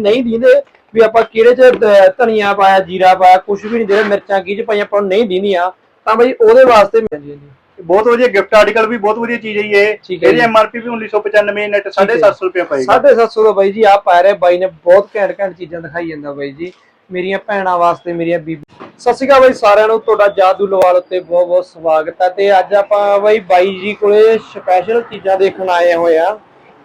ਨਹੀਂ ਦਿੰਦੇ ਵੀ ਆਪਾਂ ਕਿਹੜੇ ਚ ਧਨੀਆ ਪਾਇਆ ਜੀਰਾ ਪਾਇਆ ਕੁਝ ਵੀ ਨਹੀਂ ਦੇ ਮਿਰਚਾਂ ਕੀ ਚ ਪਾਈਆਂ ਆਪਾਂ ਨੂੰ ਨਹੀਂ ਦਿੰਦੀਆਂ। ਤਾਂ ਬਈ ਉਹਦੇ ਵਾਸਤੇ ਜੀ ਬਹੁਤ ਵਧੀਆ ਗਿਫਟ ਆਰਟੀਕਲ ਵੀ ਬਹੁਤ ਵਧੀਆ ਚੀਜ਼ ਹੈ ਇਹ। ਇਹਦੀ। ਐਮਆਰਪੀ ਵੀ 1995 ਨੈਟ ਹੈ। 750 ਰੁਪਏ ਪਏਗਾ। 750 ਦਾ ਬਾਈ ਜੀ ਆ ਪਾ ਰਿਹਾ ਬਾਈ ਨੇ ਬਹੁਤ ਘੈਂਟ ਘੈਂਟ ਚੀਜ਼ਾਂ ਦਿਖਾਈ ਜਾਂਦਾ ਬਾਈ ਜੀ। ਮੇਰੀਆਂ ਭੈਣਾਂ ਵਾਸਤੇ ਮੇਰੀਆਂ ਬੀਬੀ ਸਤਿ ਸ਼੍ਰੀ ਅਕਾਲ ਬਾਈ ਸਾਰਿਆਂ ਨੂੰ ਤੁਹਾਡਾ ਜਾਦੂ ਲਵਾਲ ਉੱਤੇ ਬਹੁਤ ਬਹੁਤ ਸਵਾਗਤ ਹੈ ਤੇ ਅੱਜ ਆਪਾਂ ਬਾਈ ਬਾਈ ਜੀ ਕੋਲੇ ਸਪੈਸ਼ਲ ਚੀਜ਼ਾਂ ਦੇਖਣ ਆਏ ਹੋਏ ਆ।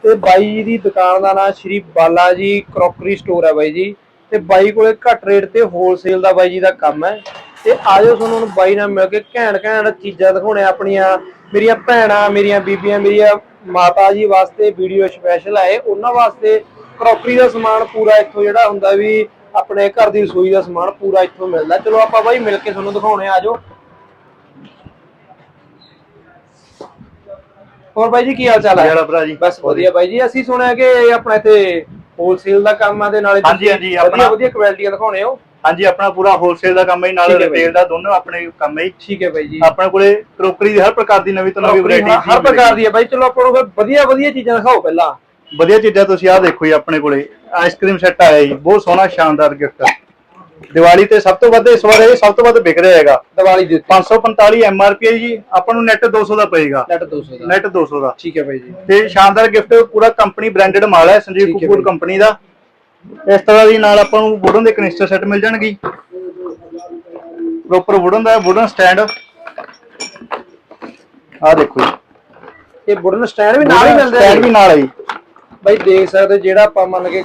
ਤੇ ਬਾਈ ਜੀ ਦੀ ਦੁਕਾਨ ਦਾ ਨਾਮ ਸ਼੍ਰੀ ਬਾਲਾ ਜੀ ਕਰੋਕਰੀ ਸਟੋਰ ਹੈ ਬਾਈ ਜੀ। ਤੇ ਬਾਈ ਕੋਲੇ ਘੱਟ ਰੇਟ ਤੇ ਹੋਲਸੇਲ ਦਾ ਬਾਈ ਜੀ ਦਾ ਕੰਮ ਹੈ। ਤੇ ਆਜੋ ਤੁਹਾਨੂੰ ਹੁਣ ਬਾਈ ਨਾਲ ਮਿਲ ਕੇ ਘੈਂਟ ਘੈਂਟ ਚੀਜ਼ਾਂ ਦਿਖਾਉਣੇ ਆਪਣੀਆਂ। ਮੇਰੀਆਂ ਭੈਣਾਂ, ਮੇਰੀਆਂ ਬੀਬੀਆਂ, ਮੇਰੀਆਂ ਮਾਤਾ ਜੀ ਵਾਸਤੇ ਵੀਡੀਓ ਸਪੈਸ਼ਲ ਆਏ ਉਹਨਾਂ ਵਾਸਤੇ ਕਰੋਕਰੀ ਦਾ ਸਮਾਨ ਪੂਰਾ ਇੱਥੋਂ ਜਿਹੜਾ ਹੁੰਦਾ ਵੀ ਆਪਣੇ ਘਰ ਦੀ ਰਸੋਈ ਦਾ ਸਮਾਨ ਪੂਰਾ ਇੱਥੋਂ ਮਿਲਦਾ। ਚਲੋ ਆਪਾਂ ਬਾਈ ਮਿਲ ਕੇ ਤੁਹਾਨੂੰ ਦਿਖਾਉਣੇ ਆਜੋ। ਹੋਰ ਬਾਈ ਜੀ ਕੀ ਹਾਲ ਚਾਲ ਹੈ ਜਿਹੜਾ ਭਰਾ ਜੀ? ਬਸ ਵਧੀਆ ਬਾਈ ਜੀ। ਅਸੀਂ ਸੁਣਿਆ ਕਿ ਆਪਣਾ ਇੱਥੇ ਹੋਲਸੇਲ ਦਾ ਕੰਮ ਆ ਦੇ ਨਾਲੇ ਹਾਂਜੀ, ਹਾਂਜੀ, ਆਪਣਾ- ਵਧੀਆ ਕੁਆਲਿਟੀਆਂ ਦਿਖਾਉਣੇ ਹੋ। ਹਾਂਜੀ ਆਪਣਾ ਪੂਰਾ ਹੋਲਸੇਲ ਦਾ ਕੰਮ ਹੈ ਨਾਲ। ਰਿਟੇਲ ਦਾ ਦੋਨੋਂ ਆਪਣੇ ਕੰਮ ਹੈ। ਠੀਕ ਹੈ ਬਾਈ ਜੀ। ਆਪਣੇ ਕੋਲੇ ਕਰੋਕਰੀ ਦੀ ਹਰ ਪ੍ਰਕਾਰ ਦੀ ਨਵੀਂ ਤੋਂ ਨਵੀਂ ਵੈਰਾਈਟੀ ਹਰ ਪ੍ਰਕਾਰ ਦੀ ਹੈ ਬਾਈ। ਚਲੋ ਆਪਾਂ ਨੂੰ ਫਿਰ ਵਧੀਆ ਵਧੀਆ ਚੀਜ਼ਾਂ ਦਿਖਾਓ ਪਹਿਲਾਂ। ਵਧੀਆ ਚੀਜ਼ਾਂ ਤੁਸੀਂ ਆਹ ਦੇਖੋ ਜੀ ਆਪਣੇ ਕੋਲੇ। ਆਈਸਕ੍ਰੀਮ ਸੈੱਟ ਆਇਆ ਜੀ ਬਹੁਤ ਸੋਹਣਾ ਸ਼ਾਨਦਾਰ ਗਿਫਟ ਦੀਵਾਲੀ ਤੇ ਸਭ ਤੋਂ ਵੱਧ ਇਸ ਵਾਰ ਇਹ ਸਭ ਤੋਂ ਵੱਧ ਵਿਕ ਰਿਹਾ ਹੈਗਾ। ਦੀਵਾਲੀ ਦੇ ਉੱਤੇ। 545 ਐਮਆਰਪੀ ਹੈ ਜੀ ਆਪਾਂ ਨੂੰ ਨੈਟ 200 ਦਾ ਪਏਗਾ। ਨੈਟ 200 ਦਾ। ਨੈਟ 200 ਦਾ। ਠੀਕ ਹੈ ਬਾਈ ਜੀ। ਤੇ ਸ਼ਾਨਦਾਰ ਗਿਫਟ ਪੂਰਾ ਕੰਪਨੀ ਬ੍ਰਾਂਡਡ ਮਾਲ ਹੈ ਸੰਜੀਵ ਹੈ ਕਪੂਰ। ਕੰਪਨੀ ਦਾ। ਇਸ ਤਰ੍ਹਾਂ ਦੀ ਨਾਲ ਆਪਾਂ ਨੂੰ ਵੁਡਨ ਦੇ ਕਨਿਸਟਰ ਸੈੱਟ ਮਿਲ ਜਾਣਗੇ। ਪ੍ਰੋਪਰ ਵੁਡਨ ਦਾ ਵੁਡਨ ਸਟੈਂਡ ਆ ਦੇਖੋ ਜੀ। ਇਹ ਵੁਡਨ ਸਟੈਂਡ ਵੀ ਨਾਲ ਹੀ ਮਿਲਦੇ ਸਟੈਂਡ ਵੀ ਨਾਲ ਹੈ ਜੀ। ਬਾਈ ਦੇਖ ਸਕਦੇ ਹੋ ਜਿਹੜਾ ਆਪਾਂ ਮੰਨ ਕੇ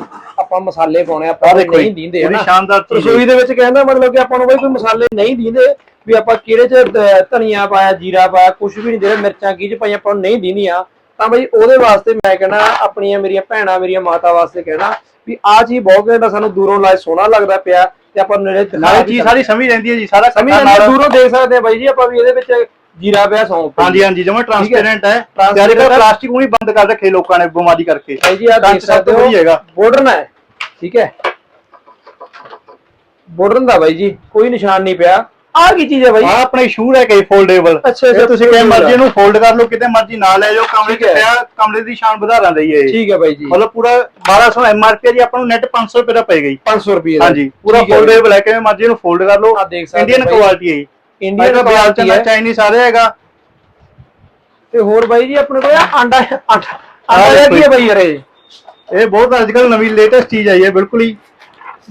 ਆਪਾਂ ਮਸਾਲੇ ਪਾਉਣੇ ਆ, ਆਪਾਂ ਨੂੰ ਨਹੀਂ ਦਿੰਦੇ ਹਨਾ? ਸ਼ਾਨਦਾਰ। ਰਸੋਈ ਦੇ ਵਿੱਚ ਕਹਿੰਦਾ ਮਤਲਬ ਕਿ ਆਪਾਂ ਨੂੰ ਬਾਈ ਕੋਈ ਮਸਾਲੇ ਨਹੀਂ ਦਿੰਦੇ ਵੀ ਆਪਾਂ ਕਿਹੜੇ ਚ ਧਨੀਆ ਪਾਇਆ ਜੀਰਾ ਪਾਇਆ ਕੁਝ ਵੀ ਨਹੀਂ ਦੇ ਮਿਰਚਾਂ ਕੀ ਚ ਪਾਈਆਂ ਆਪਾਂ ਨੂੰ ਨਹੀਂ ਦਿੰਦੀਆਂ। ਤਾਂ ਬਾਈ ਉਹਦੇ ਵਾਸਤੇ ਮੈਂ ਕਹਿਣਾ ਆਪਣੀਆਂ ਮੇਰੀਆਂ ਭੈਣਾਂ ਮੇਰੀਆਂ ਮਾਤਾ ਵਾਸਤੇ ਕਹਿਣਾ ਵੀ ਆਹ ਚੀਜ਼ ਬਹੁਤ ਘੈਂਟ ਆ ਸਾਨੂੰ ਦੂਰੋਂ ਲਾਇ ਸੋਹਣਾ ਲੱਗਦਾ ਪਿਆ ਤੇ ਆਪਾਂ ਨੂੰ ਨੇੜੇ ਨਾਲੇ ਚੀਜ਼ ਸਾਰੀ ਸਮਝ ਰਹਿੰਦੀ ਹੈ ਜੀ ਸਾਰਾ ਸਮਝ ਨਾਲ। ਦੂਰੋਂ ਦੇਖ ਸਕਦੇ ਆ ਬਾਈ ਜੀ ਆਪਾਂ ਵੀ ਇਹਦੇ ਵਿੱਚ ਜੀਰਾ ਪਿਆ ਸੌਂਫ ਹਾਂਜੀ ਹਾਂਜੀ ਜਮਾ ਟ੍ਰਾਂਸਪੇਰੈਂਟ ਹੈ। ਹੈ। ਪਲਾਸਟਿਕ ਨੂੰ ਹੀ। ਬੰਦ ਕਰ ਰੱਖੇ ਲੋਕਾਂ ਨੇ ਬਿਮਾਰੀ ਕਰਕੇ। ਭਾਈ ਜੀ ਆ ਦੇਖ ਸਕਦੇ ਹੋ ਬਾਰਡਰ ਹੈ। ਠੀਕ ਹੈ? ਬਾਰਡਰ ਦਾ ਬਾਈ ਜੀ ਕੋਈ ਨਿਸ਼ਾਨ ਨਹੀਂ ਪਿਆ। ਆ ਕੀ ਚੀਜ਼ ਹੈ ਬਾਈ? ਆ ਆਪਣੇ ਸ਼ੂ ਹੈ ਕਈ ਫੋਲਡੇਬਲ ਅੱਛਾ, ਅੱਛਾ, ਤੁਸੀਂ ਕਿਵੇਂ foldable ਮਰਜ਼ੀ ਇਹਨੂੰ ਫੋਲਡ ਕਰ ਲਓ ਕਿਤੇ ਮਰਜ਼ੀ ਨਾ ਲੈ ਜਾਓ ਕਮਰੇ ਠੀਕ 'ਚ ਹੈ। ਪਿਆ ਕਮਰੇ ਦੀ ਸ਼ਾਨ ਵਧਾ ਜੀ ਇਹ। ਠੀਕ ਹੈ ਬਾਈ ਜੀ। ਮਤਲਬ ਪੂਰਾ 1200 ਐਮਆਰਪੀ ਹੈ ਜੀ ਆਪਾਂ ਨੂੰ ਨੈਟ 500 ਰੁਪਏ ਦਾ ਪਏਗਾ ਜੀ। 500 ਰੁਪਏ ਦਾ। ਹਾਂਜੀ ਪੂਰਾ ਫੋਲਡੇਬਲ ਹੈ ਕਿਵੇਂ ਮਰਜ਼ੀ ਇਹਨੂੰ ਫੋਲਡ ਕਰ ਲਓ। ਆਹ ਦੇਖ ਸਕਦੇ ਇੰਡੀਅਨ ਬਾਈ। ਕੁਆਲਿਟੀ ਹੈ ਜੀ। ਇੰਡੀਅਨ ਇੰਡੀਅਨ ਕੁਆਲਿਟੀ ਕੁਆਲਿਟੀ ਹੈ ਹੈ। ਚਾਈਨੀਜ਼ ਸਾਰੇ ਹੈਗਾ। ਤੇ ਹੋਰ ਬਾਈ ਜੀ ਆਪਣੇ ਕੋਲ ਆਹ ਆਂਡਾ ਆਂਡਾ ਆਹ ਆਂਡਾ ਕੀ ਹੈ ਬਾਈ ਯਾਰ ਇਹ? ਇਹ ਬਹੁਤ ਅੱਜ ਕੱਲ ਨਵੀਂ ਲੇਟੈਸਟ ਚੀਜ਼ ਆਈ ਹੈ ਬਿਲਕੁਲ ਹੀ।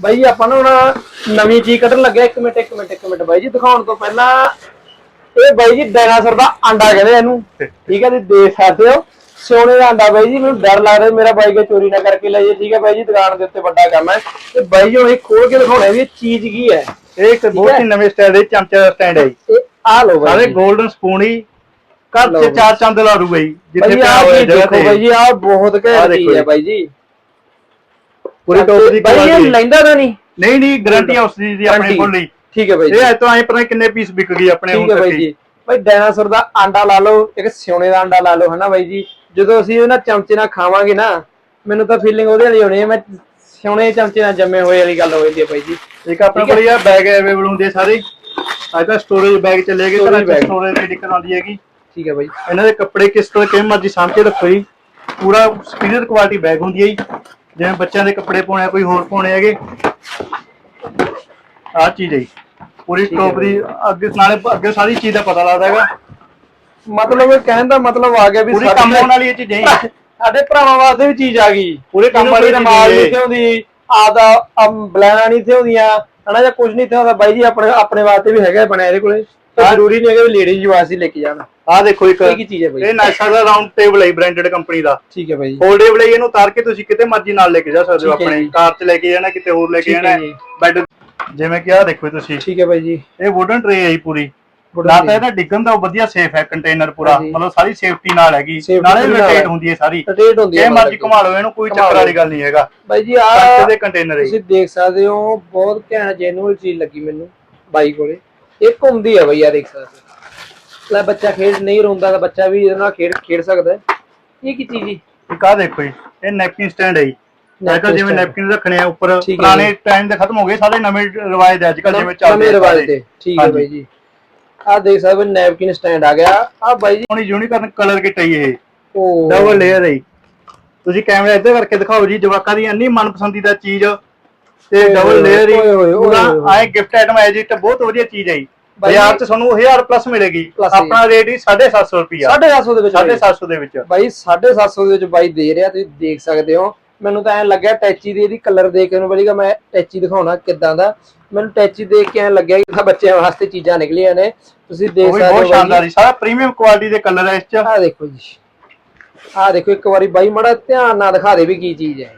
ਬਾਈ ਜੀ ਆਪਾਂ ਨੂੰ ਹੁਣ ਨਵੀਂ ਚੀਜ਼ ਕੱਢਣ ਲੱਗਿਆ ਇੱਕ ਮਿੰਟ ਇੱਕ ਮਿੰਟ ਇੱਕ ਮਿੰਟ ਬਾਈ ਜੀ ਦਿਖਾਉਣ ਤੋਂ ਪਹਿਲਾਂ ਇਹ ਬਾਈ ਜੀ ਡਾਇਨਾਸੌਰ ਦਾ ਆਂਡਾ ਕਹਿੰਦੇ ਇਹਨੂੰ। ਠੀਕ ਹੈ ਤੁਸੀਂ ਦੇਖ ਸਕਦੇ ਹੋ। ਸੋਨੇ ਦਾ ਆਂਡਾ ਬਾਈ ਜੀ ਮੈਨੂੰ ਡਰ ਲੱਗ ਰਿਹਾ ਮੇਰਾ ਬਾਈ ਕੇ ਚੋਰੀ ਨਾ ਕਰਕੇ ਲੈ ਜੇ ਠੀਕ ਹੈ ਬਾਈ ਜੀ ਦੁਕਾਨ ਦੇ ਉੱਤੇ ਵੱਡਾ ਕੰਮ ਹੈ। ਤੇ ਬਾਈ ਜੀ ਹੁਣ ਇਹ ਖੋਲ ਕੇ ਦਿਖਾਉਣਾ ਵੀ ਇਹ ਚੀਜ਼ ਕੀ ਹੈ। ਇਹ ਇੱਕ ਬਹੁਤ ਹੈ। ਨਵੇਂ ਸਟਾਈਲ ਦੇ ਚਮਚੇ ਦਾ ਸਟੈਂਡ ਹੈ ਜੀ। ਇਹ ਆ ਲੋ ਬਾਈ ਸਾਰੇ ਜੀ। 골ਡਨ ਸਪੂਨ ਹੀ। ਘਰ ਚ। ਚਾਰ ਚੰਦ ਲਾ ਦੂਗਾ ਜੀ ਬਾਈ ਜਿੱਥੇ ਜੀ ਪਿਆ ਆਹ ਹੋਇਆ ਚੀਜ਼ ਜਗ੍ਹਾ ਦੇਖੋ ਬਾਈ ਤੇ ਜੀ ਆਹ ਬਹੁਤ ਆਹ ਘੈਂਟ ਦੇਖੋ ਚੀਜ਼ ਹੈ ਜੀ। ਬਾਈ ਜੀ। ਪੂਰੀ ਟੋਪ ਦੀ ਬਾਈ ਇਹ ਕੁਆਲਿਟੀ ਲੈਂਦਾ ਤਾਂ ਨਹੀਂ। ਨਹੀਂ ਨਹੀਂ ਗਾਰੰਟੀ ਉਸ ਚੀਜ਼ ਦੀ ਆਪਣੇ ਕੋਲ ਲਈ ਠੀਕ ਹੈ ਬਾਈ ਜੀ ਇਹ ਅੱਜ ਤੋਂ ਐ ਪਤਾ ਕਿੰਨੇ ਪੀਸ ਵਿਕ ਗਈ ਆਪਣੇ ਠੀਕ ਹੈ ਜੀ। ਬਾਈ ਡਾਇਨਾਸੌਰ ਦਾ ਆਂਡਾ ਲਾ ਲਓ ਇੱਕ ਸਿਉਣੇ ਦਾ ਆਂਡਾ ਲਾ ਲਓ ਹਨਾ ਬਾਈ ਜੀ? ਜਦੋਂ ਅਸੀਂ ਉਹਨਾਂ ਚਮਚੇ ਨਾਲ ਖਾਵਾਂਗੇ ਨਾ ਮੈਨੂੰ ਤਾਂ ਫੀਲਿੰਗ ਉਹਦੇ ਵਾਲੀ ਹੋਣੀ ਹੈ ਮੈਂ ਸਿਉਣੇ ਚਮਚੇ ਨਾਲ ਜੰਮੇ ਹੋਏ ਵਾਲੀ ਗੱਲ ਹੋ ਜਾਂਦੀ ਹੈ ਬਾਈ ਜੀ। ਇੱਕ ਆਪਣੇ। ਕੋਲ ਇਹ ਬੈਗ ਅਵੇਲੇਬਲ ਹੁੰਦੇ ਸਾਰੇ। ਅੱਜ ਤਾਂ ਸਟੋਰੇਜ ਬੈਗ ਚੱਲੇ ਗਏ Storage ਘਰਾਂ ਚ bag। ਸਟੋਰੇਜ ਦੀ ਦਿੱਕਤ ਆਉਂਦੀ ਹੈਗੀ। ਠੀਕ ਹੈ ਬਾਈ। ਇਹਨਾਂ ਦੇ ਕੱਪੜੇ ਕਿਸ ਤਰ੍ਹਾਂ ਕਿਵੇਂ ਮਰਜ਼ੀ ਸਾਂਭ ਕੇ ਰੱਖੋ ਜੀ। ਪੂਰਾ ਸੁਪੀਰੀਅਰ ਕੁਆਲਿਟੀ ਬੈਗ ਹੁੰਦੀ ਹੈ ਜੀ। ਜਿਵੇਂ ਬੱਚਿਆਂ ਦੇ ਕੱਪੜੇ ਪਾਉਣੇ ਆ ਕੋਈ ਹੋਰ ਪਾਉਣੇ ਹੈਗੇ। ਆਹ ਚੀਜ਼ ਹੈ ਜੀ। ਪੂਰੀ ਹੈ ਟੋਪ ਦੀ ਅੱਗੇ ਨਾਲੇ ਅੱਗੇ ਸਾਰੀ ਚੀਜ਼ ਦਾ ਪਤਾ ਲੱਗਦਾ ਹੈਗਾ। ਮਤਲਬ ਇਹ ਕਹਿਣ ਦਾ ਮਤਲਬ ਆ ਗਿਆ ਵੀ ਪੂਰੀ ਸਾਡੇ- ਕੰਮ ਆਉਣ ਵਾਲੀ ਇਹ ਚੀਜ਼ ਹੈ ਜੀ। ਸਾਡੇ ਭਰਾਵਾਂ ਵਾਸਤੇ ਵੀ ਚੀਜ਼ ਆ ਗਈ। ਪੂਰੇ ਕੰਮ ਵਾਲੀ ਚੀਜ਼ ਰਮਾਲ ਹੈ। ਨਹੀਂ ਥਿਉਂਦੀ ਆਦਾ ਬਲੈਣਾ ਨਹੀਂ ਥਿਉਂਦੀਆਂ ਹਨਾ ਜਾਂ ਕੁਝ ਨਹੀਂ ਥਿਉਂਦਾ। ਬਾਈ ਜੀ ਆਪਣੇ ਆਪਣੇ ਵਾਸਤੇ ਵੀ ਹੈਗਾ ਬਣਿਆ ਇਹਦੇ ਕੋਲੇ। ਤਾਂ ਹਾਂ। ਜ਼ਰੂਰੀ ਨਹੀਂ ਹੈਗਾ ਵੀ ਲੇਡੀਜ਼ ਵਾਸਤੇ ਲੈ ਕੇ ਜਾਣਾ ਆਹ ਦੇਖੋ ਇੱਕ ਇਹ ਕੀ ਚੀਜ਼ ਹੈ ਬਾਈ? ਇਹ ਨਾਈਸਾ ਦਾ ਰਾਉਂਡ ਟੇਬਲ ਹੈ ਬ੍ਰਾਂਡਡ ਕੰਪਨੀ ਦਾ ਠੀਕ ਹੈ ਬਾਈ ਜੀ ਫੋਲਡੇਬਲ ਹੈ ਇਹਨੂੰ ਉਤਾਰ ਕੇ ਤੁਸੀਂ ਕਿਤੇ ਮਰਜ਼ੀ ਨਾਲ ਲੈ ਕੇ ਜਾ ਸਕਦੇ ਹੋ ਹੈ ਆਪਣੇ। ਕਾਰ 'ਚ ਲੈ ਕੇ ਜਾਣਾ ਕਿਤੇ ਹੋਰ ਲੈ ਕੇ ਹੈ ਜਾਣਾ। ਬੈੱਡ ਜਿਵੇਂ ਕਿ ਆਹ ਦੇਖੋ ਤੁਸੀਂ ਠੀਕ ਹੈ ਬਾਈ ਜੀ ਇਹ ਵੁਡਨ ਟਰੇ ਹੈ ਜੀ ਪੂਰੀ ਨਾ। ਤਾਂ ਇਹਦਾ ਡਿੱਗਣ ਦਾ ਉਹ ਵਧੀਆ ਸੇਫ ਹੈ ਕੰਟੇਨਰ ਪੂਰਾ। ਮਤਲਬ ਸਾਰੀ ਸੇਫਟੀ ਨਾਲ ਹੈਗੀ ਨਾਲੇ ਰੋਟੇਟ ਹੈ। ਹੁੰਦੀ ਹੈ ਸਾਰੀ ਰੋਟੇਟ ਹੁੰਦੀ ਹੈ ਜੇ ਮਰਜ਼ੀ ਘੁਮਾ ਲਓ ਇਹਨੂੰ ਕੋਈ ਚੱਕਰ ਵਾਲੀ। ਗੱਲ ਨਹੀਂ ਹੈਗਾ ਬਾਈ ਜੀ ਆ ਦੇ ਕੰਟੇਨਰ ਹੈ। ਤੁਸੀਂ ਦੇਖ ਸਕਦੇ ਹੋ ਬਹੁਤ ਘੈਂਟ ਜੈਨੂਅਲ ਚੀਜ਼ ਲੱਗੀ ਮੈਨੂੰ ਬਾਈ ਕੋਲੇ ਇਹ ਘੁੰਮਦੀ ਹੈ ਬਈ ਆ ਦੇਖ ਸਕਦੇ। ਲੈ ਬੱਚਾ ਖੇਡ ਨਹੀਂ ਰੋਂਦਾ ਤਾਂ ਬੱਚਾ ਵੀ ਇਹਦੇ ਨਾਲ ਖੇਡ ਖੇਡ ਸਕਦਾ ਹੈ ਇਹ ਕੀ ਚੀਜ਼ ਜੀ ਇੱਕ ਆਹ ਦੇਖੋ ਜੀ ਇਹ ਨੈਪਕਿਨ ਸਟੈਂਡ ਹੈ ਜੀ ਜਿਵੇਂ। ਨੈਪਕਿਨ ਰੱਖਣੇ ਆ ਉੱਪਰ ਪੁਰਾਣੇ ਟਾਈਮ ਦੇ ਖਤਮ ਹੋ ਗਏ ਸਾਰੇ ਨਵੇਂ ਰਿਵਾਜ ਅੱਜ ਕੱਲ੍ਹ ਜਿਵੇਂ ਚੱਲਦੇ ਨਵੇਂ ਆ ਰਿਵਾਜ। ਤੇ ਠੀਕ ਹੈ। ਬਾਈ ਜੀ ਆ ਦੇਖ ਸਕਦੇ ਨੈਪਕਿਨ ਸਟੈਂਡ ਆ ਗਿਆ ਆ ਬਾਈ ਜੀ ਹੁਣ ਯੂਨੀਕਰਨ ਕਲਰ ਕਿਟ ਹੈ ਇਹ ਡਬਲ ਲੇਅਰ ਹੈ। ਤੁਸੀਂ ਕੈਮਰਾ ਇੱਧਰ ਕਰਕੇ ਦਿਖਾਓ ਜੀ ਜਵਾਕਾਂ ਦੀ ਇੰਨੀ ਮਨਪਸੰਦੀਦਾ ਚੀਜ਼ ਤੇ ਡਬਲ ਲੇਅਰ ਹੀ ਓਏ ਪੂਰਾ। ਆਏ ਗਿਫਟ ਆਈਟਮ ਹੈ ਜੀ ਤੇ ਬਹੁਤ ਵਧੀਆ ਚੀਜ਼ ਹੈ ਜੀ। ਬਾਈ ਬਾਜ਼ਾਰ 'ਚ ਤੁਹਾਨੂੰ 1000 ਪਲੱਸ ਮਿਲੇਗੀ। Plus। ਆਪਣਾ ਰੇਟ ਹੀ 750 ਰੁਪਿਆ 750 ਦੇ ਵਿੱਚ ਬਾਈ। 750 ਦੇ ਵਿੱਚ। ਬਾਈ 750 ਦੇ ਵਿੱਚ ਬਾਈ ਦੇ ਰਿਹਾ ਤੁਸੀਂ ਦੇਖ ਸਕਦੇ ਹੋ। ਮੈਨੂੰ ਤਾਂ ਐਂ ਲੱਗਿਆ ਟੈਚੀ ਦੀ ਇਹਦੀ ਕਲਰ ਦੇਖ ਕੇ ਨੂੰ ਬੜੀਗਾ ਮੈਂ ਟੈਚੀ ਦਿਖਾਉਣਾ ਕਿੱਦਾਂ ਦਾ। ਮੈਨੂੰ ਟੈਚੀ ਦੇਖ ਕੇ ਐਂ ਲੱਗਿਆ ਕਿ ਤਾਂ ਬੱਚਿਆਂ ਵਾਸਤੇ ਚੀਜ਼ਾਂ ਨਿਕਲੀਆਂ ਨੇ। ਤੁਸੀਂ ਦੇਖ ਉਹ ਵੀ ਸਕਦੇ ਬਹੁਤ ਹੋ ਸ਼ਾਨਦਾਰ ਜੀ। ਸਾਰਾ ਪ੍ਰੀਮੀਅਮ ਕੁਆਲਿਟੀ ਦੇ ਕਲਰ ਹੈ ਇਸ 'ਚ। ਆ ਦੇਖੋ ਜੀ। ਆ ਦੇਖੋ ਇੱਕ ਵਾਰੀ ਬਾਈ ਮੜਾ ਧਿਆਨ ਨਾਲ ਦਿਖਾ ਦੇ ਵੀ ਕੀ ਚੀਜ਼ ਹੈ।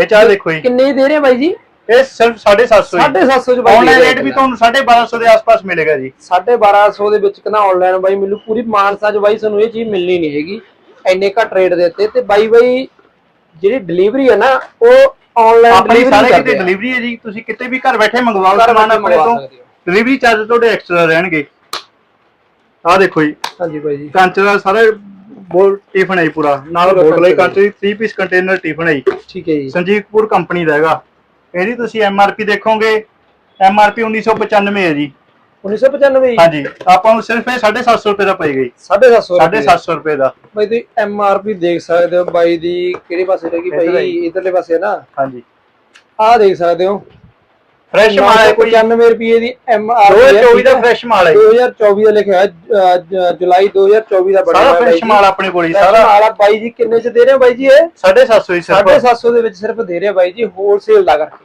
ਇਹ ਚਾਹ ਦੇਖੋ ਜੀ। ਕਿੰਨੇ ਦੇ ਰਹੇ ਬਾਈ ਜੀ? ਇਹ ਸਿਰਫ 750 ਹੀ। 750 ਚ ਬਾਈ ਆਨਲਾਈਨ ਰੇਟ ਵੀ ਤੁਹਾਨੂੰ 1250 ਦੇ ਆਸ-ਪਾਸ ਮਿਲੇਗਾ ਜੀ। 1250 ਦੇ ਵਿੱਚ ਕਹਿੰਦਾ ਆਨਲਾਈਨ ਬਾਈ ਮੈਨੂੰ ਪੂਰੀ ਮਾਨਸਾ ਚ ਬਾਈ ਤੁਹਾਨੂੰ ਇਹ ਚੀਜ਼ ਮਿਲਣੀ ਨਹੀਂ ਹੈਗੀ। ਇੰਨੇ ਘੱਟ ਰੇਟ ਦੇ ਉੱਤੇ ਤੇ ਬਾਈ ਬਾਈ ਜਿਹੜੀ ਡਿਲੀਵਰੀ ਹੈ ਨਾ ਉਹ ਆਨਲਾਈਨ ਆਪਣੀ ਸਾਰੇ ਡਿਲੀਵਰੀ ਕਿਤੇ ਡਿਲੀਵਰੀ ਹੈ ਜੀ। ਤੁਸੀਂ ਕਿਤੇ ਵੀ ਘਰ ਬੈਠੇ ਮੰਗਵਾਓ ਸਮਾਨ ਆਪਣੇ ਤੋਂ। ਡਿਲੀਵਰੀ ਚਾਰਜ ਤੁਹਾਡੇ ਐਕਸਟਰਾ ਰਹਿਣਗੇ। ਆਹ ਦੇਖੋ ਜੀ। ਹਾਂਜੀ ਬਾਈ ਜੀ। ਕੰਚ ਦਾ ਸਾਰਾ ਬੋਲ ਟਿਫਨ ਹੈ ਪੂਰਾ। ਨਾਲ ਬੋਤਲ ਹੈ ਕੰਚ ਦੀ। 3 ਪੀਸ ਕੰਟੇਨਰ ਟਿਫਨ ਹੈ ਠੀਕ ਹੈ ਜੀ। ਸੰਜੀਵਪੁਰ ਕੰਪਨੀ ਦਾ ਹੈਗਾ। ਇਹਦੀ ਤੁਸੀਂ ਐਮਆਰਪੀ ਦੇਖੋਗੇ। ਐਮਆਰਪੀ 1995 ਹੈ ਜੀ। 1995 ਜੀ? ਹਾਂਜੀ ਆਪਾਂ ਨੂੰ ਸਿਰਫ ਇਹ 750 ਰੁਪਏ ਦਾ ਪਏਗਾ ਜੀ 750 750 ਰੁਪਏ। ਦਾ। ਬਾਈ ਤੁਸੀਂ ਐਮ ਆਰ ਪੀ ਦੇਖ ਸਕਦੇ ਹੋ। ਬਾਈ ਦੀ ਕਿਹੜੇ ਪਾਸੇ ਰਹੇਗੀ ਇੱਧਰ ਬਾਈ। ਇਧਰਲੇ ਪਾਸੇ ਹੈ ਨਾ? ਹਾਂਜੀ। ਆਹ ਦੇਖ ਸਕਦੇ ਹੋ। ਫਰੈਸ਼ ਮਾਲ ਹੈ ਕੋਈ? 95 ਰੁਪਏ ਦੀ ਐਮ ਆਰ 2024 ਦਾ ਫਰੈਸ਼ ਮਾਲ ਹੈ। ਜੀ। 2024 ਦਾ ਲਿਖਿਆ ਹੋਇਆ, ਜੁਲਾਈ 2024 ਦਾ ਬਣਿਆ ਸਾਰਾ ਫਰੈਸ਼। ਮਾਲ ਆਪਣੇ ਕੋਲ ਹੀ ਸਾਰਾ। ਮਾਲ ਆ। ਬਾਈ ਜੀ ਕਿੰਨੇ ਚ ਦੇ ਰਹੇ ਹੋ ਬਾਈ ਜੀ ਇਹ? 750 ਹੀ ਸਿਰਫ। 750 ਦੇ ਵਿੱਚ ਸਿਰਫ ਦੇ ਰਹੇ ਬਾਈ ਜੀ ਹੋਲਸੇਲ ਦਾ ਕਰਕੇ।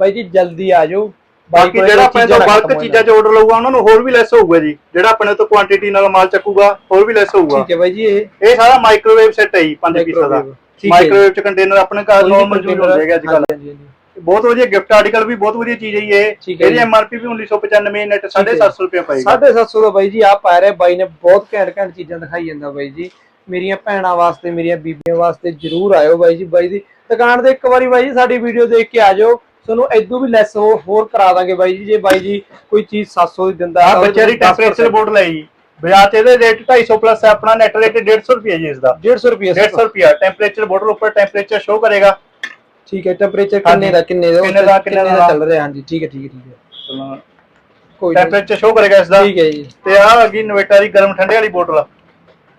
ਬਾਈ ਜੀ ਜਲਦੀ ਆ ਜਾਓ। ਬਾਕੀ ਜਿਹੜਾ ਆਪਣੇ ਤੋਂ ਬਲਕ ਹੋ ਚੀਜ਼ਾਂ 'ਚ ਆਰਡਰ ਲਊਗਾ ਉਹਨਾਂ ਨੂੰ ਹੋਰ ਵੀ ਲੈਸ ਹੋਊਗਾ ਜੀ। ਜਿਹੜਾ ਆਪਣੇ ਤੋਂ ਕੁਆਂਟੀਟੀ ਨਾਲ ਮਾਲ ਚੱਕੂਗਾ ਹੋਰ ਵੀ ਲੈਸ ਹੋਊਗਾ। ਠੀਕ ਹੈ ਬਾਈ ਜੀ ਇਹ ਇਹ ਸਾਰਾ ਮਾਈਕ੍ਰੋਵੇਵ ਸੈੱਟ ਹੈ ਜੀ 5 ਪੀਸਾਂ ਦਾ। ਹੈ। ਮਾਈਕ੍ਰੋਵੇਵ 'ਚ ਕੰਟੇਨਰ ਆਪਣੇ ਘਰ ਨਾਰਮਲ ਯੂਜ਼ ਹੁੰਦੇ ਹੈਗੇ ਅੱਜ ਕੱਲ ਹਾਂਜੀ, ਹਾਂਜੀ, ਹਾਂਜੀ। ਬਹੁਤ ਵਧੀਆ ਗਿਫਟ ਆਰਟੀਕਲ ਵੀ ਬਹੁਤ ਵਧੀਆ ਚੀਜ਼ ਹੈ ਇਹ। ਹੈ ਇਹਦੀ। ਐਮਆਰਪੀ ਵੀ 1995 ਨੈਟ ਹੈ। 750 ਰੁਪਏ ਪਏਗੀ। 750 ਦਾ ਬਾਈ ਜੀ ਆ ਪਾ ਰਿਹਾ ਬਾਈ ਨੇ ਬਹੁਤ ਘੈਂਟ ਘੈਂਟ ਚੀਜ਼ਾਂ ਦਿਖਾਈ ਜਾਂਦਾ ਬਾਈ ਜੀ। ਮੇਰੀਆਂ ਭੈਣਾਂ ਵਾਸਤੇ ਮੇਰੀਆਂ ਬੀਬੀਆਂ ਵਾਸਤੇ ਜਰੂਰ ਆਇਓ ਬਾਈ ਜੀ। ਬਾਈ ਦੀ ਦੁਕਾਨ ਤੇ ਇੱਕ ਵਾਰੀ ਬਾਈ ਜੀ ਸਾਡੀ ਵੀਡੀਓ ਦੇਖ ਕੇ ਆ ਜਾਓ। ਤੁਹਾਨੂੰ ਇਦੋਂ ਵੀ ਲੈਸ ਹੋਰ ਕਰਾ ਦਾਂਗੇ ਬਾਈ ਜੀ ਜੇ ਬਾਈ ਜੀ ਕੋਈ ਚੀਜ਼ 700 ਦੀ ਦਿੰਦਾ ਆ ਤਾਂ ਬੱਚੇ ਦੀ ਵਿੱਚ 10% ਟੈਂਪਰੇਚਰ ਬੋਰਡ ਲਈ। ਜੀ ਬਾਜ਼ਾਰ 'ਚ ਇਹਦੇ ਰੇਟ 250 ਪਲੱਸ ਹੈ ਆਪਣਾ ਨੈਟ ਰੇਟ 150 ਰੁਪਏ ਜੀ ਇਸ ਦਾ। 150 ਰੁਪਏ 150 ਰੁਪਏ ਟੈਂਪਰੇਚਰ ਬੋਰਡ ਉੱਪਰ ਟੈਂਪਰੇਚਰ ਸ਼ੋ ਕਰੇਗਾ। ਠੀਕ ਹੈ ਟੈਂਪਰੇਚਰ ਕਿੰਨੇ। ਦਾ ਕਿੰਨੇ ਦਾ ਕਿੰਨੇ ਦਾ, ਕਿੰਨੇ ਦਾ? ਚੱਲ ਰਿਹਾ? ਹਾਂਜੀ ਠੀਕ ਹੈ ਠੀਕ ਹੈ ਠੀਕ ਹੈ। ਕੋਈ ਟੈਂਪਰੇਚਰ ਸ਼ੋ ਕਰੇਗਾ ਇਸ ਦਾ। ਠੀਕ ਹੈ ਜੀ। ਤੇ ਆ ਹੈਗੀ ਨਵੇਟਾ ਦੀ ਗਰਮ ਠੰਡੇ ਵਾਲੀ ਬੋਤਲ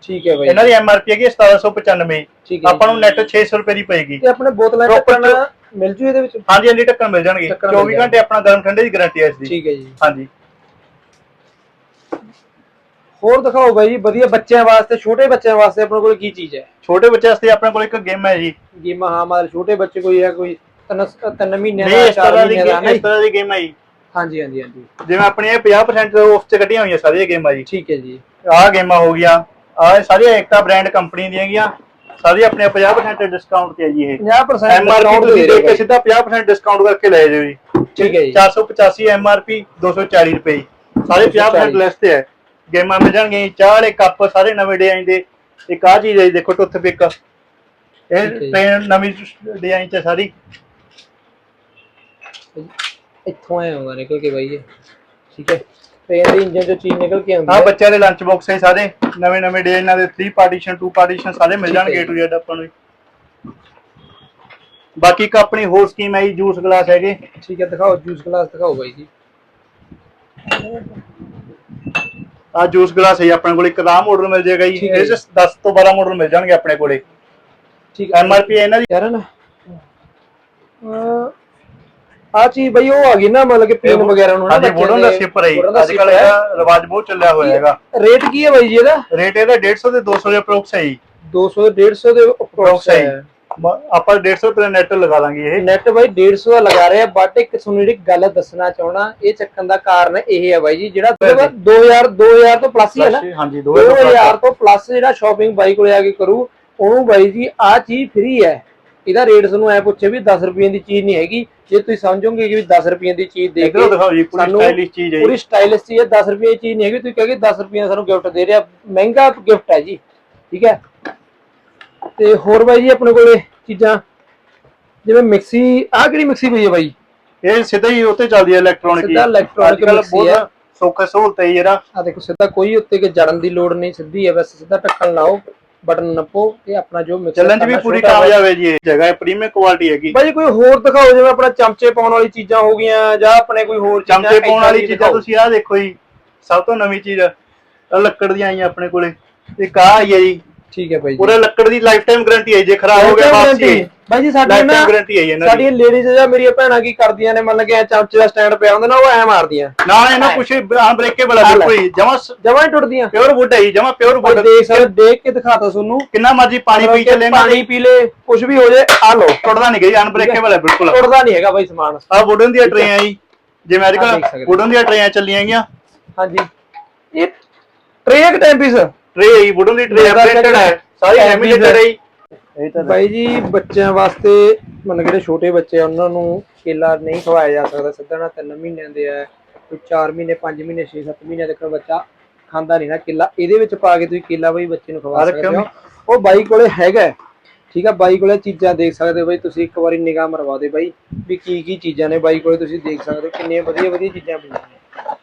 ਠੀਕ ਹੈ ਬਾਈ। ਇਹਨਾਂ ਦੀ ਐਮਆਰਪੀ ਹੈਗੀ 1795 ਠੀਕ ਹੈ ਆਪਾਂ ਨੂੰ ਨੈਟ 600 ਰੁਪਏ ਦੀ ਪਏਗੀ। ਤੇ ਆਪਣੇ ਬੋਤਲਾਂ ਟੱਕਣ ਮਿਲ ਜੂ ਇਹਦੇ ਵਿੱਚ? ਹਾਂਜੀ ਹਾਂਜੀ ਢੱਕਣ ਮਿਲ ਜਾਣਗੇ। ਢੱਕਣ ਮਿਲ 24 ਘੰਟੇ ਆਪਣਾ ਗਰਮ ਠੰਡੇ ਦੀ ਗਾਰੰਟੀ ਹੈ ਇਸ ਦੀ। ਠੀਕ ਹੈ ਜੀ। ਹਾਂਜੀ। ਹੋਰ ਦਿਖਾਓ ਬਾਈ ਜੀ ਵਧੀਆ ਬੱਚਿਆਂ ਵਾਸਤੇ ਛੋਟੇ ਬੱਚਿਆਂ ਵਾਸਤੇ ਆਪਣੇ ਕੋਲ ਕੀ ਚੀਜ਼ ਹੈ? ਛੋਟੇ ਬੱਚੇ ਵਾਸਤੇ ਆਪਣੇ ਕੋਲ ਇੱਕ ਗੇਮ ਹੈ ਜੀ। ਗੇਮਾਂ ਹਾਂ ਮਤਲਬ ਛੋਟੇ ਬੱਚੇ ਕੋਈ ਹੈ ਕੋਈ ਤਿੰਨ ਨਹੀਂ ਦਾ ਇਸ ਚਾਰ ਤਰ੍ਹਾਂ ਦੀ ਮਹੀਨਿਆਂ ਦਾ game- ਇਸ ਨਹੀਂ ਤਰ੍ਹਾਂ ਦੀ ਗੇਮ ਹੈ ਜੀ। ਹਾਂਜੀ ਹਾਂਜੀ ਹਾਂਜੀ। ਜਿਵੇਂ ਆਪਣੀਆਂ ਇਹ 50% ਆਫ ਚ ਕੱਢੀਆਂ ਹੋਈਆਂ ਸਾਰੀਆਂ ਗੇਮਾਂ ਜੀ। ਠੀਕ ਹੈ ਜੀ। ਆਹ ਗੇਮਾਂ ਹੋ ਗਈਆਂ। ਆਹ ਸਾਰੀਆਂ ਏਕਤਾ ਬ੍ਰਾਂਡ ਕੰਪਨੀ ਦੀਆਂ ਹੈਗੀਆਂ ਸਾਰੀਆਂ ਆਪਣੇ 50% ਡਿਸਕਾਊਂਟ ਤੇ ਹੈ ਜੀ ਇਹ। 50% ਐਮਆਰਪੀ discount ਤੁਸੀਂ ਦੇ ਦੇਖ ਕੇ। ਸਿੱਧਾ 50% ਡਿਸਕਾਊਂਟ ਕਰਕੇ ਲੈ ਜਾਓ ਜੀ। ਠੀਕ ਹੈ ਜੀ। 485 ਐਮਆਰਪੀ 240 ਰੁਪਏ ਜੀ। ਸਾਰੇ 50% 240 ਲੈਸ ਤੇ ਹੈ। ਗੇਮਾਂ ਮਿਲ ਜਾਣਗੀਆਂ ਜੀ, ਚਾਹ ਵਾਲੇ ਕੱਪ ਸਾਰੇ ਨਵੇਂ ਡਿਜ਼ਾਈਨ ਦੇ ਇੱਕ ਆਹ ਚੀਜ਼ ਹੈ ਜੀ, ਦੇਖੋ ਟੁੱਥ ਪਿਕ। ਠੀਕ ਹੈ ਇਹ ਜੀ। ਟ੍ਰੇਨ ਨਵੀਂ ਡਿਜ਼ਾਈਨ ਚ ਸਾਰੀ। ਇੱਥੋਂ ਆਇਆ ਹੋਗਾ ਨਿਕਲ ਕੇ ਬਾਈ ਇਹ? ਠੀਕ ਹੈ। ਟ੍ਰੇਨ ਦੇ ਇੰਜਨ ਚੋਂ ਚੀਜ਼ ਨਿਕਲ ਕੇ ਆਉਂਦੀ ਹੈ। ਬੱਚਿਆਂ ਦੇ ਲੰਚ ਬਾਕਸ ਹੈ ਸਾਰੇ। ਨਵੇਂ ਨਵੇਂ ਡਿਜ਼ਾਈਨਾਂ ਦੇ 3 ਪਾਰਟੀਸ਼ਨ 2 ਪਾਰਟੀਸ਼ਨ ਸਾਰੇ ਮਿਲ ਠੀਕ ਹੈ ਜਾਣਗੇ। ਟੂ ਜ਼ੈਡ ਆਪਾਂ ਨੂੰ ਜੀ। ਬਾਕੀ ਇੱਕ ਆਪਣੀ ਹੋਰ ਸਕੀਮ ਹੈ ਜੀ ਜੂਸ ਗਲਾਸ ਹੈਗੇ। ਠੀਕ ਹੈ ਦਿਖਾਓ ਜੂਸ ਗਲਾਸ ਦਿਖਾਓ ਬਾਈ ਜੀ। ਆ ਜੂਸ ਗਲਾਸ ਹੈ ਜੀ ਆਪਣੇ ਕੋਲ ਇੱਕ ਆਰਾਮ ਮਾਡਲ ਮਿਲ ਜਾਏਗਾ ਜੀ। ਠੀਕ ਹੈ ਇਹ 'ਚ 10 ਤੋਂ 12 ਮਾਡਲ ਮਿਲ ਜਾਣਗੇ ਆਪਣੇ ਕੋਲੇ। ਠੀਕ ਹੈ ਐਮਆਰਪੀ ਇਹਨਾਂ ਦੀ। ਯਾਰ ਨਾ। ਆ ਚੀਜ਼ ਬਈ ਉਹ ਆ ਗਈ ਨਾ ਮਤਲਬ ਕਿ ਪੀਣ ਵਗੈਰਾ ਨੂੰ ਨਾ ਹਾਂਜੀ ਬੱਚਿਆਂ ਦਾ ਦੇ- ਸਿਪਰ ਹੈ ਦਾ ਅੱਜ ਕੱਲ ਹੈ। ਇਹਦਾ ਰਿਵਾਜ ਬਹੁਤ ਚੱਲਿਆ ਹੋਇਆ ਹੈਗਾ। ਰੇਟ ਕੀ ਹੈ ਬਾਈ ਜੀ ਇਹਦਾ? ਰੇਟ ਇਹਦਾ 150 ਤੇ 200 ਦੇ ਅਪਰੋਕਸ ਹੈ ਜੀ। 200 150 ਦੇ ਅਪਰੋਕਸ ਹੈ। ਮ- ਆਪਾਂ 150 ਰੁਪਏ ਦਾ ਨੈਟ ਲਗਾ ਦਾਂਗੇ ਇਹ। ਨੈਟ ਬਾਈ 150 ਦਾ ਲਗਾ ਰਿਹਾ ਬਟ ਇੱਕ ਤੁਹਾਨੂੰ ਜਿਹੜੀ ਗੱਲ ਦੱਸਣਾ ਚਾਹਣਾ ਇਹ ਚੱਕਣ ਦਾ ਕਾਰਨ ਇਹ ਹੈ ਬਾਈ ਜੀ ਜਿਹੜਾ 2000 2000 ਤੋਂ ਪਲੱਸ ਹੀ ਹੈ ਨਾ। ਹਾਂਜੀ 2000 2000 ਤੋਂ ਪਲੱਸ ਜਿਹੜਾ ਸ਼ਾਪਿੰਗ ਬਾਈ ਕੋਲੇ ਆ ਕੇ ਕਰੂ ਉਹਨੂੰ ਬਾਈ ਜੀ ਆ ਚੀਜ਼ ਫ੍ਰੀ ਹੈ। ਇਹਦਾ ਰੇਟ ਤੁਹਾਨੂੰ ਐ ਪੁੱਛੇ ਵੀ 10 ਰੁਪਏ ਦੀ ਚੀਜ਼ ਨਹੀਂ ਹੈਗੀ। ਜੇ ਤੁਸੀਂ ਸਮਝੋਗੇ ਕਿ ਵੀ 10 ਰੁਪਏ ਦੀ ਚੀਜ਼ ਦੇ ਇਧਰੋਂ ਦਿਖਾਓ ਜੀ ਪੂਰੀ ਸਟਾਈਲਿਸ਼ ਚੀਜ਼ ਹੈ ਪੂਰੀ ਸਟਾਈਲਿਸ਼ ਚੀਜ਼ ਹੈ 10 ਰੁਪਏ ਦੀ ਚੀਜ਼ ਨਹੀਂ ਹੈਗੀ ਤੁਸੀਂ ਕਹੋਗੇ 10 ਰੁਪਏ ਸਾਨੂੰ ਗਿਫਟ ਦੇ ਰਿਹਾ। ਮਹਿੰਗਾ ਗਿਫਟ ਹੈ ਜੀ ਠੀਕ ਹੈ। ਤੇ ਹੋਰ ਬਾਈ ਜੀ ਆਪਣੇ ਕੋਲੇ ਚੀਜ਼ਾਂ ਜਿਵੇਂ ਮਿਕਸੀ ਆਹ ਕਿਹੜੀ ਮਿਕਸੀ ਪਈ ਹੈ ਬਾਈ? ਇਹ ਸਿੱਧਾ ਹੀ ਉੱਤੇ ਚੱਲਦੀ ਹੈ ਇਲੈਕਟ੍ਰੋਨਿਕ ਸਿੱਧਾ electronic mixie ਹੈ। ਸੌਖਾ ਸਹੂਲਤ ਹੈ ਜਿਹੜਾ ਆ ਦੇਖੋ ਸਿੱਧਾ ਕੋਈ ਉੱਤੇ ਕੇ ਜੜਨ ਦੀ ਲੋੜ ਨਹੀਂ ਸਿੱਧੀ ਹੈ ਬਸ ਸਿੱਧਾ ਢੱਕਣ ਲਾਓ। ਬਟਨ ਨੱਪੋ ਤੇ ਆਪਣਾ ਜੋ ਮਿਕਸਰ ਚੱਲਣ 'ਚ ਵੀ ਪੂਰੀ ਕਾਮਯਾਬ ਹੈ ਜੀ ਇਹ ਜਗ੍ਹਾ ਹੈ ਪ੍ਰੀਮੀਅਮ ਕੁਆਲਿਟੀ ਹੈਗੀ ਬਾਈ ਕੋਈ ਹੋਰ ਦਿਖਾਓ ਜਿਵੇਂ ਆਪਣਾ ਚਮਚੇ ਪਾਉਣ ਵਾਲੀ ਚੀਜ਼ਾਂ ਹੋ ਗਈਆਂ ਜਾਂ ਆਪਣੇ ਕੋਈ ਹੋਰ ਚੀਜ਼ਾਂ ਚਮਚੇ ਪਾਉਣ ਵਾਲੀ ਚੀਜ਼ਾਂ। ਤੁਸੀਂ ਆਹ ਦੇਖੋ ਜੀ ਸਭ ਤੋਂ ਨਵੀਂ ਚੀਜ਼ ਆਹ ਲੱਕੜ ਦੀਆਂ ਆਈਆਂ ਆਪਣੇ ਕੋਲੇ ਇੱਕ ਆਹ ਆਈ ਹੈ ਜੀ ਠੀਕ ਹੈ ਬਾਈ ਜੀ। ਪੂਰਾ ਲੱਕੜ ਦੀ ਲਾਈਫ ਟਾਈਮ ਗਾਰੰਟੀ ਹੈ ਜੇ ਖਰਾਬ ਹੋ ਗਿਆ ਵਾਪਸੀ ਬਾਈ ਜੀ ਸਾਡੀ ਨਾ ਗਾਰੰਟੀ ਹੈ ਜੀ ਇਹਨਾਂ ਦੀ। ਸਾਡੀਆਂ ਲੇਡੀਜ਼ ਜਾਂ ਮੇਰੀਆਂ ਭੈਣਾਂ ਕੀ ਕਰਦੀਆਂ ਨੇ? ਮੰਨ ਕੇ ਚਮਚੇ ਦਾ ਸਟੈਂਡ ਪਿਆ ਹੁੰਦਾ ਨਾ ਉਹ ਐ ਮਾਰਦੀਆਂ। ਨਾਲ ਇਹਨਾਂ ਕੁਛ ਅਨਬ੍ਰੇਕੇਬਲ ਹੈ ਬਿਲਕੁਲ ਹੀ ਜਮਾ ਜਮਾਂ ਹੀ ਟੁੱਟਦੀਆਂ। ਪਿਓਰ ਵੁੱਡ ਹੈ ਜੀ ਜਮਾ ਪਿਓਰ ਵੁੱਡ ਦੇਖ ਸਕਦੇ ਦੇਖ ਕੇ ਦਿਖਾਤਾ ਤੁਹਾਨੂੰ। ਕਿੰਨਾ ਮਰਜ਼ੀ ਪਾਣੀ ਪੀ ਚੱਲੇ ਨਾ ਪਾਣੀ ਪੀ ਲੇ ਕੁਝ ਵੀ ਹੋ ਜਾਏ ਆ ਲੋ ਟੁੱਟਦਾ ਨਹੀਂ ਗਈ ਅਨਬ੍ਰੇਕੇਬਲ ਹੈ ਬਿਲਕੁਲ। ਟੁੱਟਦਾ ਨਹੀਂ ਹੈਗਾ ਬਾਈ ਸਮਾਨ। ਆ ਵੁਡਨ ਦੀਆਂ ਟਰੇਆਂ ਜੀ। ਜਿਵੇਂ ਅੱਜ ਕੱਲ ਵੁਡਨ ਦੀਆਂ ਟਰੇਆਂ ਚੱਲੀਆਂ ਗਈਆਂ। ਹਾਂਜੀ। ਇਹ ਟ੍ਰੇਕ ਟੈਂਪਿਸ ਟਰੇ ਹੈ ਵੁਡਨ ਦੀ ਟਰੇ ਮੇਰਾ ਪ੍ਰਿੰਟਡ ਹੈ ਸਾਰੀ ਲੈਮੀਨੇਟਡ ਹੈ ਇਹ ਤਾਂ ਬਾਈ ਜੀ ਬੱਚਿਆਂ ਵਾਸਤੇ ਮਨ ਜਿਹੜੇ ਛੋਟੇ ਬੱਚੇ ਆ ਉਹਨਾਂ ਨੂੰ ਕੇਲਾ ਨਹੀਂ ਖਵਾਇਆ ਜਾ ਸਕਦਾ। ਸਿੱਧਾ ਨਾ 3 ਮਹੀਨਿਆਂ ਦੇ ਆ ਕੋਈ 4 ਮਹੀਨੇ 5 ਮਹੀਨੇ 6 7 ਮਹੀਨਿਆਂ ਤੱਕ ਬੱਚਾ ਖਾਂਦਾ ਨਹੀਂ ਨਾ ਕੇਲਾ। ਇਹਦੇ ਵਿੱਚ ਪਾ ਕੇ ਤੁਸੀਂ ਕੇਲਾ ਬਾਈ ਬੱਚੇ ਨੂੰ ਖਵਾ ਸਕਦੇ ਹੋ। ਉਹ ਬਾਈ ਕੋਲੇ ਹੈਗਾ। ਠੀਕ ਆ ਬਾਈ ਕੋਲੇ ਚੀਜ਼ਾਂ ਦੇਖ ਸਕਦੇ ਹੋ ਬਾਈ। ਤੁਸੀਂ ਇੱਕ ਵਾਰੀ ਨਿਗਾਹ ਮਰਵਾ ਦੇ ਬਾਈ ਵੀ ਕੀ ਕੀ ਚੀਜ਼ਾਂ ਨੇ ਬਾਈ ਕੋਲੇ ਤੁਸੀਂ ਦੇਖ ਸਕਦੇ ਹੋ। ਕਿੰਨੀਆਂ ਵਧੀਆ ਵਧੀਆ ਚੀਜ਼ਾਂ ਪਈਆਂ ਨੇ।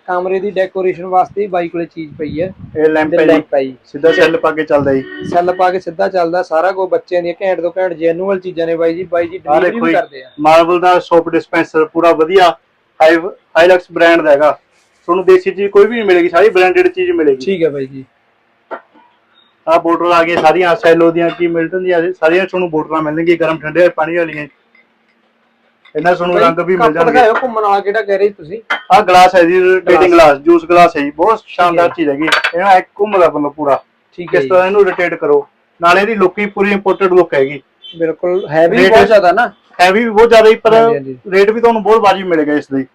ਕਮਰੇ ਦੀ ਡੈਕੋਰੇਸ਼ਨ ਵਾਸਤੇ ਬਾਈ ਕੋਲੇ ਚੀਜ਼ ਪਈ ਹੈ। ਇਹ ਲੈਂਪ ਹੈ ਜੀ। ਲੈਂਪ ਹੈ ਜੀ। ਸਿੱਧਾ ਸੈੱਲ ਪਾ ਕੇ ਚੱਲਦਾ ਜੀ। ਸੈੱਲ ਪਾ ਕੇ ਸਿੱਧਾ ਚੱਲਦਾ ਸਾਰਾ ਕੁਝ ਬੱਚਿਆਂ ਦੀਆਂ ਘੈਂਟ ਤੋਂ ਘੈਂਟ ਜੈਨੂਅਲ ਚੀਜ਼ਾਂ ਨੇ ਬਾਈ ਜੀ। ਬਾਈ ਜੀ ਆਹ ਡਿਲੀਵਰੀ ਦੇਖੋ ਵੀ ਜੀ ਕਰਦੇ ਆ। ਮਾਰਬਲ ਦਾ ਸੋਪ ਡਿਸਪੈਂਸਰ ਪੂਰਾ ਵਧੀਆ। ਹਾਈ ਹਾਈਲਕਸ ਬ੍ਰਾਂਡ ਦਾ ਹੈਗਾ। ਤੁਹਾਨੂੰ ਦੇਸੀ ਚੀਜ਼ ਕੋਈ ਵੀ ਨਹੀਂ ਮਿਲੇਗੀ ਸਾਰੀ ਬ੍ਰਾਂਡਡ ਚੀਜ਼ ਮਿਲੇਗੀ। ਠੀਕ ਹੈ ਬਾਈ ਜੀ। ਆਹ ਬੋਟਲ ਆ ਗਈਆਂ ਸਾਰੀਆਂ ਸੈਲੋ ਦੀਆਂ ਕੀ ਮਿਲਟਨ ਦੀਆਂ ਸਾਰੀਆਂ ਤੁਹਾਨੂੰ ਬੋਟਲਾਂ ਮਿਲਣਗੀਆਂ ਗਰਮ ਠੰਡੇ ਪਾਣੀ ਵਾਲੀਆਂ। ਇਹਨਾਂ ਤੁਹਾਨੂੰ ਰੰਗ ਵੀ ਮਿਲ ਜਾਣਗੇ। ਦਿਖਾਇਓ ਘੁੰਮਣ ਵਾਲਾ ਕਿਹੜਾ ਕਹਿ ਰਹੇ ਤੁਸੀਂ। ਆਹ ਗਲਾਸ ਹੈ ਜੀ ਰੋਟੇਟਿੰਗ ਗਲਾਸ ਜੂਸ ਗਲਾਸ ਹੈ ਜੀ ਬਹੁਤ ਸ਼ਾਨਦਾਰ ਚੀਜ਼ ਹੈਗੀ। ਇਹਨਾਂ ਇੱਕ ਘੁੰਮਦਾ ਬੰਦਾ ਪੂਰਾ। ਠੀਕ ਹੈ ਕਿਸ ਤਰ੍ਹਾਂ ਇਹਨੂੰ ਰੋਟੇਟ ਕਰੋ। ਨਾਲੇ ਇਹਦੀ ਲੁੱਕ ਹੀ ਪੂਰੀ ਇੰਪੋਰਟਡ ਲੁੱਕ ਹੈਗੀ। ਬਿਲਕੁਲ ਹੈਵੀ ਬਹੁਤ ਜ਼ਿਆਦਾ ਨਾ। ਹੈਵੀ ਵੀ ਬਹੁਤ ਜ਼ਿਆਦਾ ਹੀ ਪਰ। ਰੇਟ ਵੀ ਤੁਹਾਨੂੰ ਬਹੁਤ ਵਾਜਿਬ ਮਿਲੇਗਾ ਇਸ ਦੀ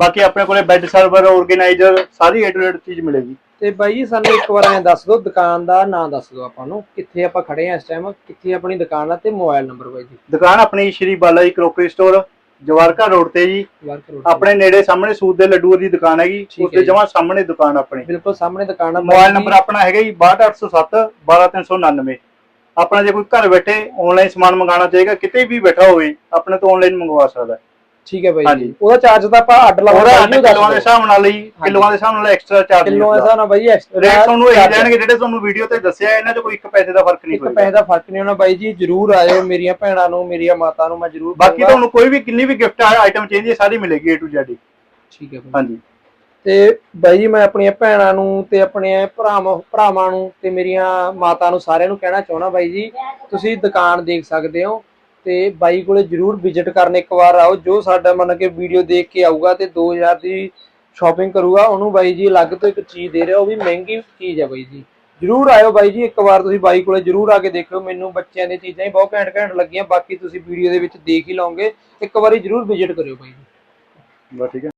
ਬਾਕੀ ਆਪਣੇ ਕੋਲੇ ਬੈੱਡ ਸਰਵਰ ਆਰਗੇਨਾਈਜ਼ਰ ਸਾਰੀ ਏ ਟੂ ਚੀਜ਼ ਮਿਲੇਗੀ। ਤੇ ਬਾਈ ਜੀ ਸਾਨੂੰ ਇੱਕ ਵਾਰ ਐਂ ਦੱਸ ਦਿਓ ਦੁਕਾਨ ਦਾ ਨਾਮ ਦੱਸ ਦਿਓ ਆਪਾਂ ਨੂੰ। ਕਿੱਥੇ ਆਪਾਂ ਖੜੇ ਆ ਇਸ ਟਾਈਮ ਕਿੱਥੇ ਆਪਣੀ ਦੁਕਾਨ ਆ ਤੇ ਮੋਬਾਈਲ ਨੰਬਰ ਬਾਈ ਜੀ? ਦੁਕਾਨ ਆਪਣੀ ਸ਼੍ਰੀ Bala ji crockery store ਜਵਾਰਕਾ road ਤੇ ਜੀ। ਆਪਣੇ ਨੇੜੇ ਸਾਹਮਣੇ ਸੂਦ ਦੇ ਲੱਡੂ ਦੀ ਦੁਕਾਨ ਹੈਗੀ ਉਸ ਦੇ। ਜਮਾ ਸਾਹਮਣੇ ਦੁਕਾਨ ਆਪਣੀ। ਬਿਲਕੁਲ ਸਾਹਮਣੇ ਦੁਕਾਨ ਆ ਬਾਈ ਮੋਬਾਈਲ। ਨੰਬਰ ਆਪਣਾ ਹੈਗਾ ਜੀ 62807 12399 ਆਪਣਾ ਜੇ ਕੋਈ ਘਰ ਬੈਠੇ ਆਨਲਾਈਨ ਸਮਾਨ ਮੰਗਾਉਣਾ ਚਾਹੇਗਾ ਕਿਤੇ ਵੀ ਬੈਠਾ ਹੋਵੇ ਆਪਣੇ ਤੋਂ ਆਨਲਾਈਨ ਮੰਗਵਾ ਸਕਦਾ ਹੈ। ਠੀਕ ਹੈ ਬਾਈ। ਜੀ। ਉਹਦਾ ਚਾਰਜ ਤਾਂ ਆਪਾਂ ਅੱਡ ਉਹਦਾ ਲਾਵਾਂਗੇ ਕਿਲੋਆਂ ਦੇ ਹਿਸਾਬ ਨਾਲ ਹੀ ਕਿਲੋਆਂ ਦੇ ਹਿਸਾਬ ਨਾਲ ਐਕਸਟਰਾ ਚਾਰਜ ਕਿਲੋਆਂ ਦੇ ਹਿਸਾਬ ਨਾਲ ਬਾਈ ਐਕਸਟਰਾ ਰੇਟ ਤੁਹਾਨੂੰ ਇਹੀ ਦੇਣਗੇ ਜਿਹੜੇ ਤੁਹਾਨੂੰ ਵੀਡੀਓ ਤੇ ਦੱਸਿਆ ਇਹਨਾਂ 'ਚ ਕੋਈ ਇੱਕ ਪੈਸੇ ਦਾ ਫ਼ਰਕ ਨਹੀਂ ਇੱਕ ਹੋਏਗਾ ਪੈਸੇ ਦਾ ਫ਼ਰਕ ਨਹੀਂ ਹੋਣਾ ਬਾਈ ਜੀ ਜਰੂਰ ਆਇਓ ਮੇਰੀਆਂ ਭੈਣਾਂ ਨੂੰ ਮੇਰੀਆਂ ਮਾਤਾ ਨੂੰ ਮੈਂ ਜਰੂਰ ਬਾਕੀ। ਤੁਹਾਨੂੰ ਕੋਈ ਵੀ ਕਿੰਨੀ ਵੀ ਗਿਫਟ ਆਈਟਮ ਚਾਹੀਦੀ ਹੈ ਸਾਰੀ ਮਿਲੇਗੀ A to Z। ਠੀਕ ਹੈ ਹਾਂਜੀ। ਤੇ ਬਾਈ ਜੀ ਮੈਂ ਆਪਣੀਆਂ ਭੈਣਾਂ ਨੂੰ ਤੇ ਆਪਣੇ ਭਰਾਵਾਂ ਭਰਾਵਾਂ ਨੂੰ ਤੇ ਮੇਰੀਆਂ ਮਾਤਾ ਨੂੰ ਸਾਰਿਆਂ ਨੂੰ ਕਹਿਣਾ ਚਾਹੁੰਦਾ ਬਾਈ ਜੀ ਤੁਸੀਂ ਦੁਕਾਨ ਦੇਖ ਸਕਦੇ ਹੋ। ਤੇ ਬਾਈ ਕੋਲੇ ਜਰੂਰ ਵਿਜ਼ਿਟ ਕਰਨ ਇੱਕ ਵਾਰ ਆਓ, ਜੋ ਸਾਡਾ ਮੰਨ ਕੇ ਵੀਡੀਓ ਦੇਖ ਕੇ ਆਊਗਾ ਤੇ 2000 ਦੀ ਸ਼ਾਪਿੰਗ ਕਰੂਗਾ, ਉਹਨੂੰ ਬਾਈ ਜੀ ਅਲੱਗ ਤੋਂ ਇੱਕ ਚੀਜ਼ ਦੇ ਰਿਹਾ ਉਹ ਵੀ ਮਹਿੰਗੀ ਚੀਜ਼ ਹੈ ਬਾਈ ਜੀ। ਜਰੂਰ ਆਇਓ ਬਾਈ ਜੀ, ਇੱਕ ਵਾਰ ਤੁਸੀਂ ਬਾਈ ਕੋਲੇ ਜਰੂਰ ਆ ਕੇ ਦੇਖਿਓ, ਮੈਨੂੰ ਬੱਚਿਆਂ ਦੀਆਂ ਚੀਜ਼ਾਂ ਹੀ ਬਹੁਤ ਘੈਂਟ ਘੈਂਟ ਲੱਗੀਆਂ, ਬਾਕੀ ਤੁਸੀਂ ਵੀਡੀਓ ਦੇ ਵਿੱਚ ਦੇਖ ਹੀ ਲਓਗੇ, ਇੱਕ ਵਾਰੀ ਜਰੂਰ ਵਿਜ਼ਿਟ ਕਰਿਓ ਬਾਈ ਜੀ। ਬਸ ਠੀਕ ਹੈ।